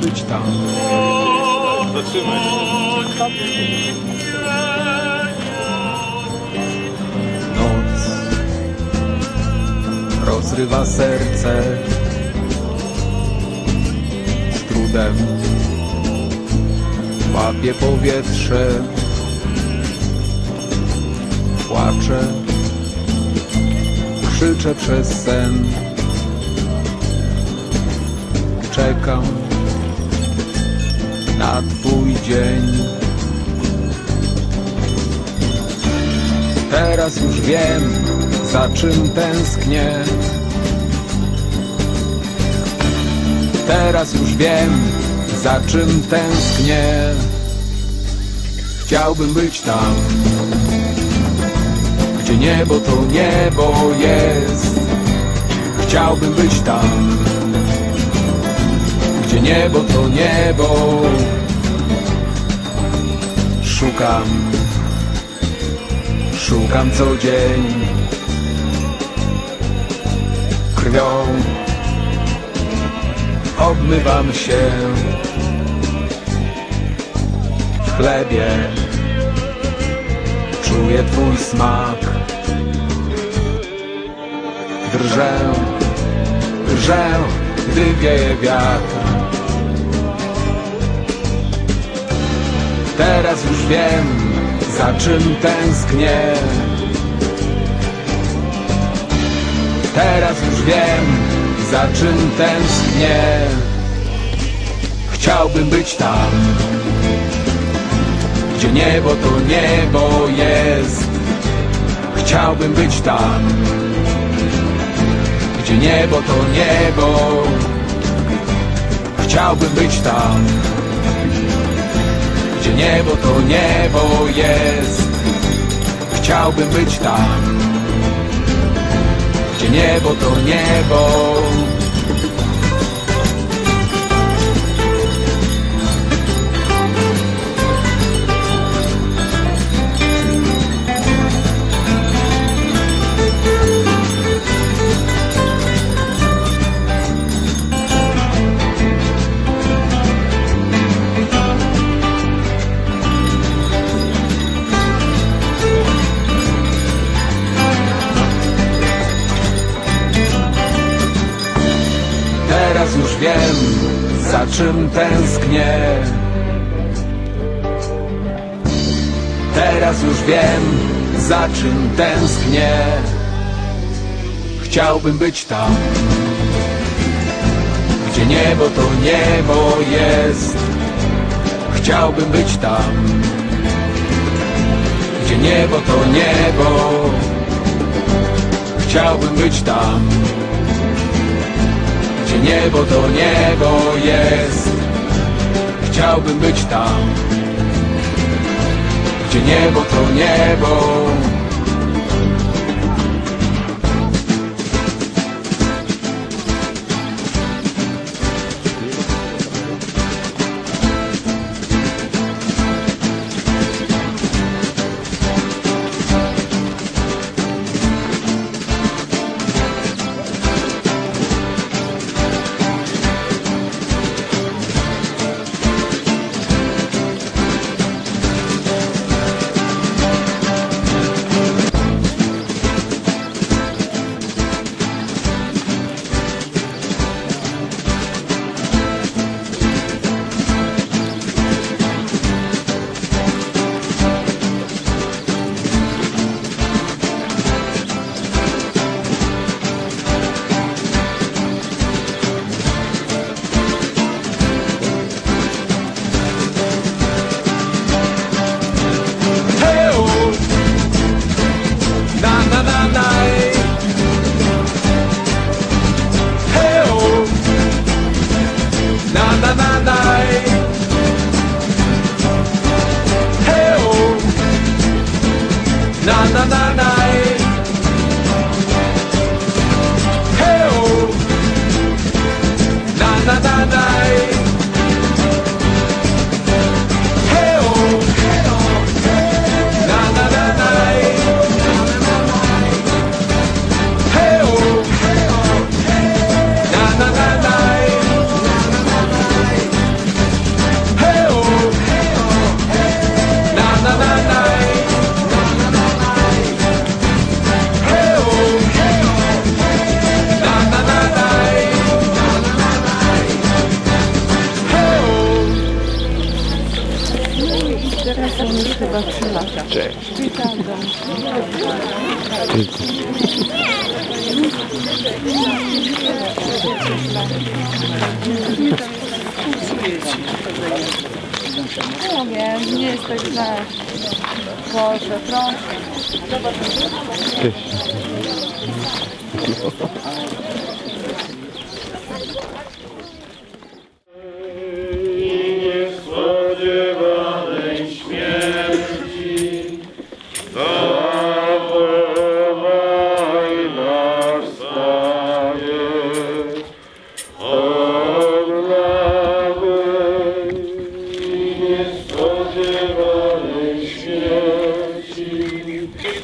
być tam. Noc rozrywa serce z trudem. Łapie powietrze płaczę krzyczę przez sen. Czekam na twój dzień Teraz już wiem, za czym tęsknię. Teraz już wiem, za czym tęsknię. Chciałbym być tam, gdzie niebo to niebo jest. Chciałbym być tam, gdzie niebo to niebo. Szukam. Szukam co dzień. Krwią. Obmywam się. W chlebie. Czuję twój smak. Drżę. Drżę. Gdy wieje wiatr Teraz już wiem za czym tęsknię. Teraz już wiem, za czym tęsknię. Chciałbym być tam Gdzie niebo to niebo jest. Chciałbym być tam Gdzie niebo to niebo. Chciałbym być tam gdzie niebo to niebo jest. Chciałbym być tam Gdzie niebo to niebo wiem, za czym tęsknię. Teraz już wiem, za czym tęsknię. Chciałbym być tam Gdzie niebo to niebo jest. Chciałbym być tam Gdzie niebo to niebo. Chciałbym być tam gdzie niebo to niebo jest? Chciałbym być tam. Gdzie niebo to niebo da da da da. Teraz są już chyba trzy lata. Cześć. Witam Nie wiem, nie jest tak źle. Boże, proszę. Cześć.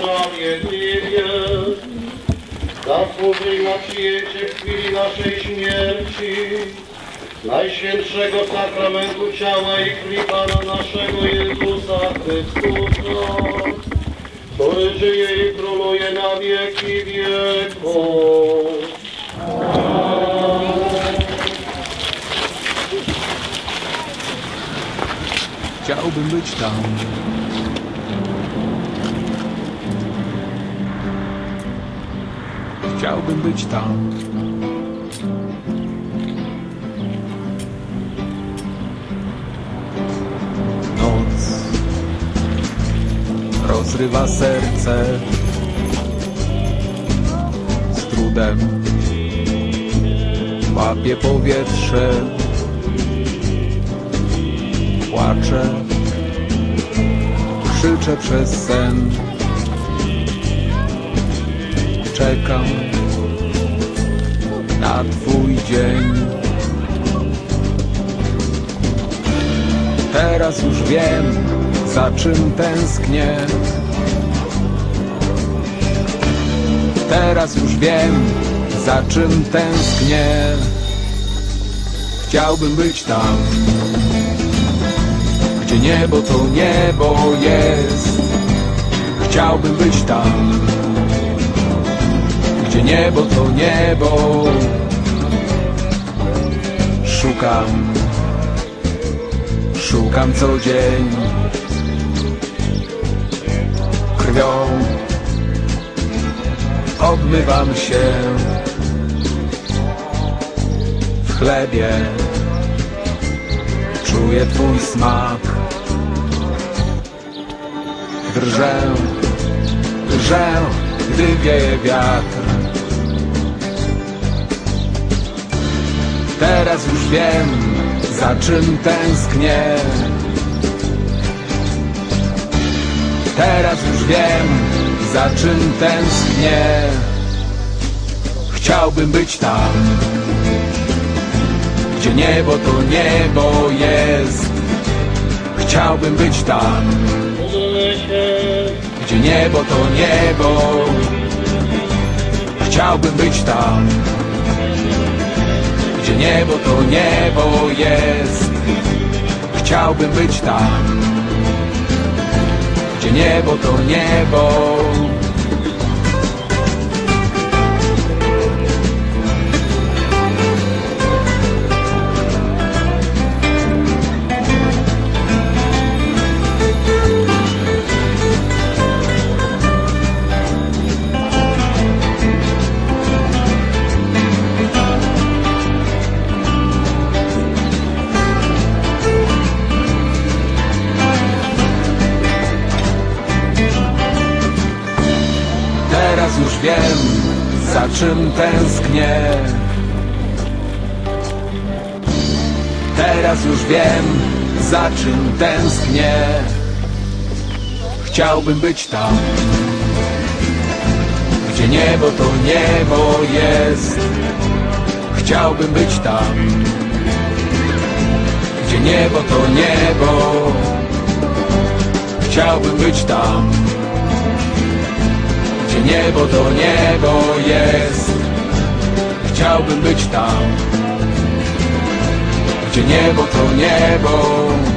Sprawiedliwie zasłużyj na przyjęcie w chwili naszej śmierci Najświętszego sakramentu ciała i krwi Pana naszego Jezusa Chrystusa, który żyje i króluje na wieki wieków. Chciałbym być tam. Chciałbym być tam. Noc rozrywa serce z trudem. Łapie powietrze, płaczę, krzyczę przez sen. Czekam na Twój dzień. Teraz już wiem, za czym tęsknię. Teraz już wiem, za czym tęsknię. Chciałbym być tam, gdzie niebo to niebo jest. Chciałbym być tam, gdzie niebo to niebo. Szukam, szukam co dzień. Krwią obmywam się w chlebie. Czuję Twój smak. Drżę, drżę, gdy wieje wiatr. Teraz już wiem, za czym tęsknię. Teraz już wiem, za czym tęsknię. Chciałbym być tam, gdzie niebo to niebo jest. Chciałbym być tam, gdzie niebo to niebo. Chciałbym być tam, niebo to niebo jest. Chciałbym być tam, gdzie niebo to niebo. Czym tęsknię. Teraz już wiem, za czym tęsknię. Chciałbym być tam, gdzie niebo to niebo jest. Chciałbym być tam, gdzie niebo to niebo. Chciałbym być tam niebo to niebo jest. Chciałbym być tam, gdzie niebo to niebo.